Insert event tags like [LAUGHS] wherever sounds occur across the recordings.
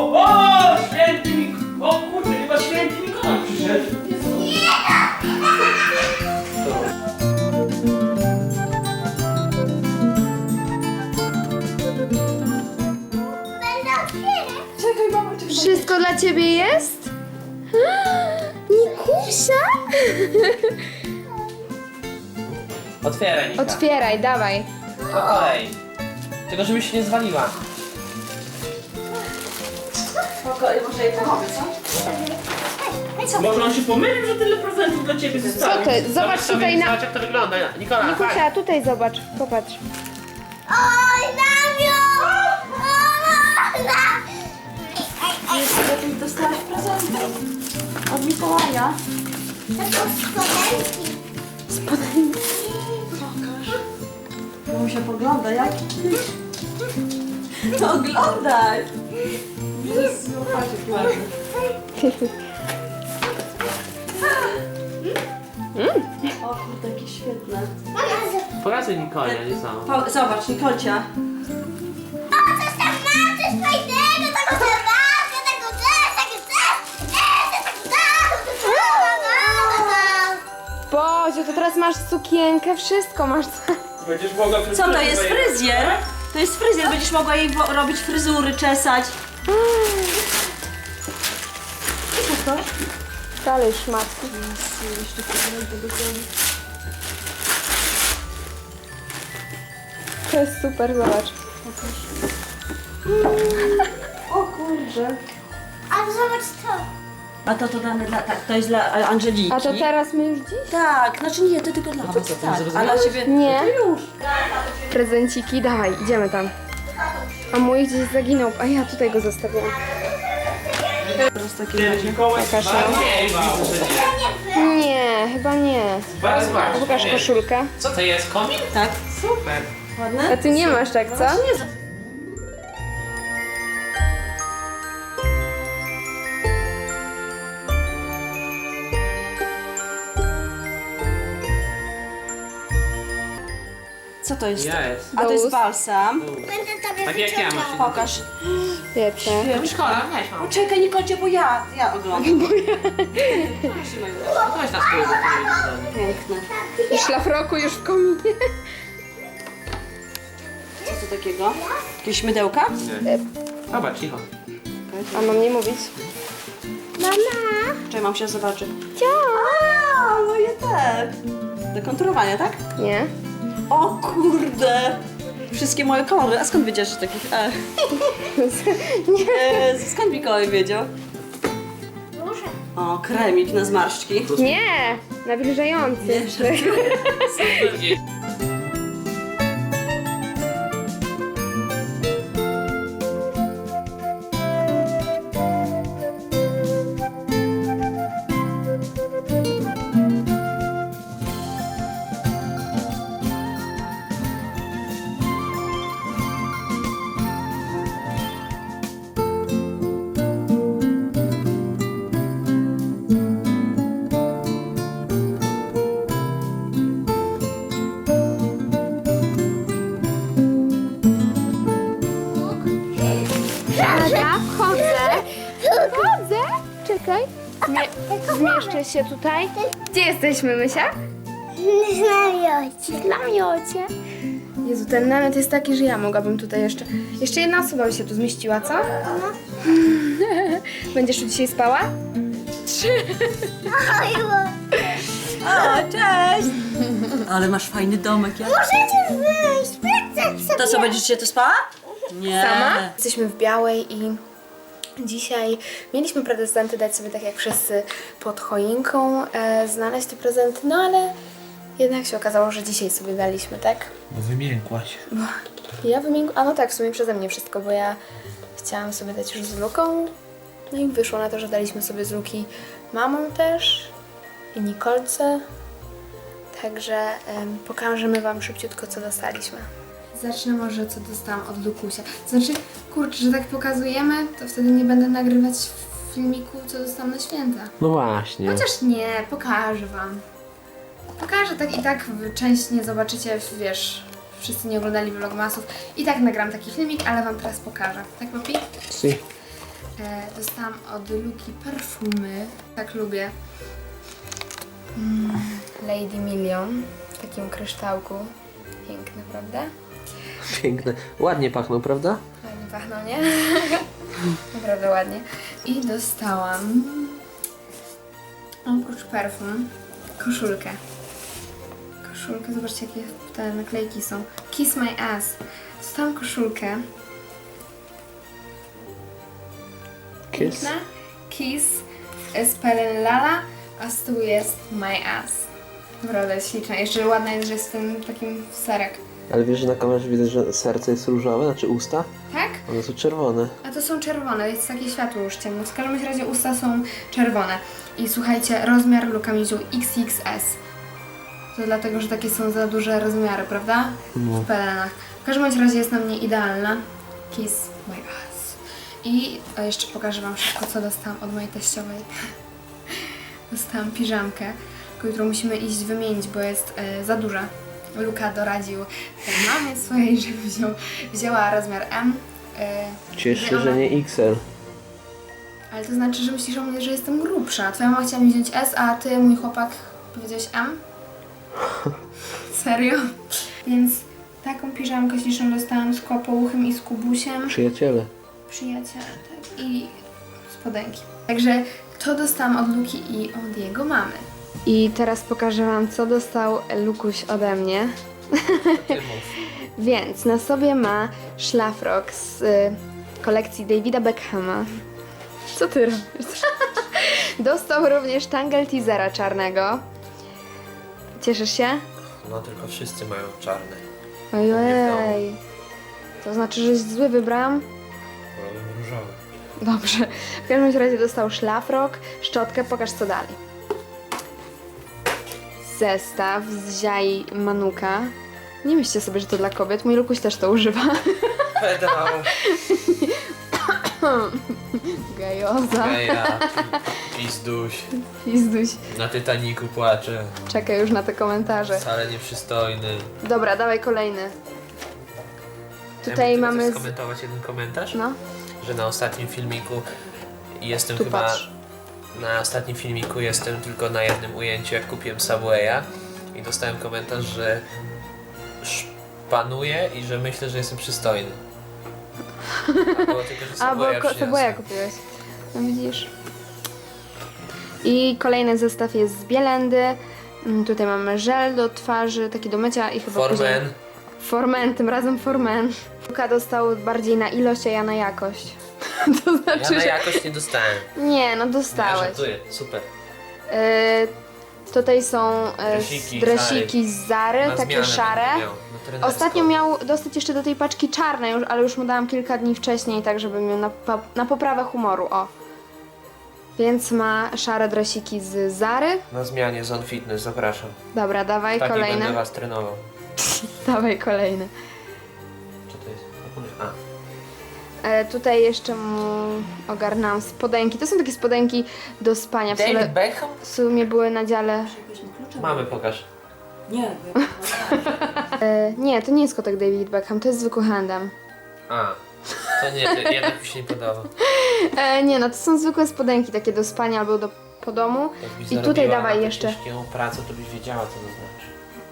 O, o, święty Mik... O kurde, chyba święty Mikołaj przyszedł. Czekaj, mama, czekaj. Wszystko dla ciebie jest? [GASPS] Nikusia? Otwieraj, Nika. Otwieraj, dawaj. Po kolei. Tylko żebyś się nie zwaliła. Spoko, może jej pomogę, co? Może on się pomylił, że tyle prezentów dla ciebie zostało. Co to? Zobacz sobie, tutaj na- Zobacz jak to wygląda. Nikola, chodź. Nikusia, tutaj zobacz, popatrz. Oj, Damiu! Jeszcze lepiej dostałaś prezenty. Od Mikołaja. To są spodenki. Pokaż. No się pogląda, jak? No [LAUGHS] oglądaj. Jezu, patrz jaki ładny. O kurde, jakie świetne. Pokazuj Nikoli, a nie samo. Po, zobacz, Nikolcia. O, coś tam ma, coś fajnego, taką zabawkę, taką też, taką też. Taką taką, Boziu, to teraz masz sukienkę, wszystko masz. Będziesz mogła Co to jest fryzjer? To jest fryzjer, będziesz mogła jej wo- robić fryzury, czesać. Co to? Dalej szmatki. To jest super, zobacz. O kurde. A zobacz to. A to to damy dla, tak, to jest dla Angeliki. A to teraz my już dziś? Tak, znaczy nie, to tylko dla was. co, ty nie tak. A zrozumiałeś? dla ciebie... Nie. To już. Prezenciki, dawaj, idziemy tam. A mój gdzieś zaginął, a ja tutaj go zostawiłam. Teraz. Mikołaj Pokaż. Nie, chyba nie. Bardzo A ważne. pokaż koszulkę. Co to jest? Komin? Tak. Super. A Ładne? ty nie masz tak, co? Nie, Co to jest? Jest. A to jest balsam. Będę tobie Tak jak ja mam. Pokaż. Wiecie. Nikola, weź mam. Poczekaj, Nikolcie, bo ja, ja oglądam. [LAUGHS] No to weź na spół, bo to nie jest Piękne. I szlafroku już w kominie. Co to takiego? Jakieś mydełka? Nie. Dobra, cicho. A mam nie mówić? Mama. Czekaj, mam się zobaczyć. Cio! A, moje te. Do kontrolowania, tak? Nie? O kurde! Wszystkie moje kolory. A skąd wiedziałeś, że takich... [LAUGHS] E. E, skąd Mikołaj wiedział? Muszę. O, kremik na zmarszczki. Nie! Nawilżający. Nie, [LAUGHS] Zmie zmieszczę się tutaj. Gdzie jesteśmy, Mysia? Znamiocie. W namiocie. Jezu, ten namiot jest taki, że ja mogłabym tutaj jeszcze... Jeszcze jedna osoba by się tu zmieściła, co? [LAUGHS] Będziesz tu dzisiaj spała? Oj, bo- O, cześć! Ale masz fajny domek, ja. Możecie wyjść, wracać sobie. To co, będziesz się tu spała? Nie. Sama? Jesteśmy w białej i dzisiaj mieliśmy prezenty dać sobie tak jak wszyscy pod choinką, e, znaleźć te prezenty, no ale jednak się okazało, że dzisiaj sobie daliśmy, tak? Bo wymiękłaś. Ja wymiękłam, a no tak, w sumie przeze mnie wszystko, bo ja chciałam sobie dać już z Luką, no i wyszło na to, że daliśmy sobie z Luki mamą też i Nikolce, także em, pokażemy Wam szybciutko, co dostaliśmy. Zacznę może, co dostałam od Lukusia. Znaczy, kurczę, że tak pokazujemy, to wtedy nie będę nagrywać filmiku, co dostałam na święta. No właśnie. Chociaż nie, pokażę wam. Pokażę tak i tak część nie zobaczycie, wiesz, wszyscy nie oglądali vlogmasów. I tak nagram taki filmik, ale wam teraz pokażę. Tak, papi? Si. E, dostałam od Luki perfumy. Tak lubię. Mm, Lady Million w takim kryształku. Piękne, prawda? Piękne. Ładnie pachną, prawda? Ładnie pachną, nie? [LAUGHS] Naprawdę ładnie. I dostałam oprócz perfum koszulkę. Koszulkę, zobaczcie jakie te naklejki są. Kiss my ass. Dostałam koszulkę. Kiss. Piękna. Kiss z Pelen Lala, a z tyłu jest my ass. Naprawdę śliczna. Jeszcze ładna jest, że jest ten takim serek. Ale wiesz, że na kamerze widać, że serce jest różowe, znaczy usta? Tak? One są czerwone. A to są czerwone, jest takie światło już ciemne. W każdym razie usta są czerwone. I słuchajcie, rozmiar Luka mi wziął XXS. To dlatego, że takie są za duże rozmiary, prawda? W pelenach. W każdym bądź razie jest na mnie idealna. Kiss my ass. I jeszcze pokażę Wam szybko, co dostałam od mojej teściowej. [LAUGHS] dostałam piżamkę, którą musimy iść wymienić, bo jest e, za duża. Luka doradził mamie swojej, żeby wziął, wzięła rozmiar M. E, Cieszę się, że nie XL. ale to znaczy, że myślisz o mnie, że jestem grubsza. Twoja mama chciała mi wziąć S, a ty, mój chłopak, powiedziałeś M? Serio? Więc taką piżamkę śliczną dostałam z kłopouchem i z kubusiem. Przyjaciele. Przyjaciele, tak. I spodenki. Także to dostałam od Luki i od jego mamy. I teraz pokażę Wam, co dostał Lukuś ode mnie. [LAUGHS] Więc na sobie ma szlafrok z y, kolekcji Davida Beckhama. Co ty robisz? [LAUGHS] Dostał również tangle teasera czarnego. Cieszysz się? No tylko wszyscy mają czarne. Ojej. To znaczy, że zły wybrałam? Wolę różowe. Dobrze. W każdym razie dostał szlafrok, szczotkę, pokaż co dalej. Zestaw z ziai Manuka. Nie myślcie sobie, że to dla kobiet. Mój Lukuś też to używa. [LAUGHS] Pedał. Gajoza. Geja. Pizduś. Pizduś. Na Titaniku płacze. Czekaj już na te komentarze. Wcale nieprzystojny. Dobra, dawaj kolejny. Tutaj mamy... Chcesz Z... skomentować jeden komentarz? No, Że na ostatnim filmiku jestem tu chyba... patrz. Na ostatnim filmiku jestem tylko na jednym ujęciu, jak kupiłem Subwaya i dostałem komentarz, że szpanuję i że myślę, że jestem przystojny. A było tylko, że [LAUGHS] A, bo Subwaya ko- przyniosłem. Subwaya kupiłeś. No widzisz. I kolejny zestaw jest z Bielendy. Mm, Tutaj mamy żel do twarzy, taki do mycia i chyba później... Formen. Formen, tym razem Formen. Luka dostał bardziej na ilość, a ja na jakość. [LAUGHS] to Ja znaczy, na że... jakość nie dostałem. Nie, no Ja dostałeś. żartuję, super. E, tutaj są e, Dresiki, dresiki z Zary, Na takie zmianę szare. będę miał, na trenersko. Ostatnio miał dostać jeszcze do tej paczki czarnej, już, ale już mu dałam kilka dni wcześniej, tak żeby miał na, pa- na poprawę humoru, o. Więc ma szare dresiki z Zary. Na zmianie Zone Fitness, zapraszam. Dobra, dawaj Taki będę kolejne. was trenował. [LAUGHS] Dawaj kolejne. Co to jest? A, E, tutaj jeszcze mu ogarnęłam spodenki. To są takie spodenki do spania. W David sumie, Beckham? w sumie były na dziale. Mamy, pokaż. Nie, [LAUGHS] E, nie, to nie jest kotek David Beckham, to jest zwykły handem. A, to nie, to jednak mi się nie podoba. E, nie, no to są zwykłe spodenki takie do spania albo do, po domu. Jakbyś I tutaj zarobiła dawaj na jeszcze. ciężką pracę, to byś wiedziała, co to znaczy.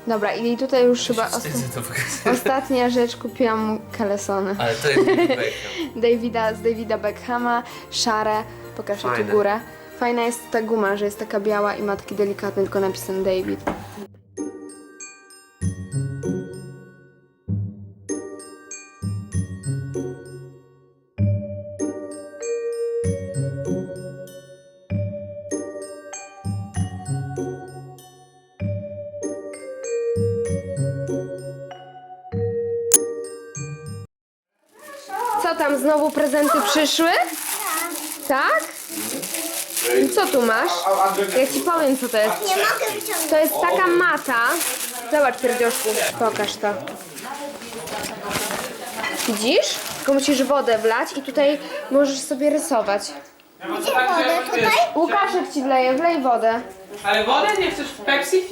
Dobra, i tutaj już chyba osta- wstydzę to pokazać. ostatnia rzecz kupiłam mu kalesony. Ale to jest David Beckham. [LAUGHS] Davida z Davida Beckhama, szare, pokażę tu Fajne. górę. Fajna jest ta guma, że jest taka biała i ma taki delikatny tylko napisem David. Znowu prezenty przyszły? Tak? I co tu masz? Ja ci powiem, co to jest. Nie mogę wyciągnąć. To jest taka mata. Zobacz, pierdzioszku. Pokaż to. Widzisz? Tylko musisz wodę wlać i tutaj możesz sobie rysować. Gdzie wodę? Tutaj? Łukaszek ci wleje, wlej wodę. Ale wodę nie chcesz w Pepsi?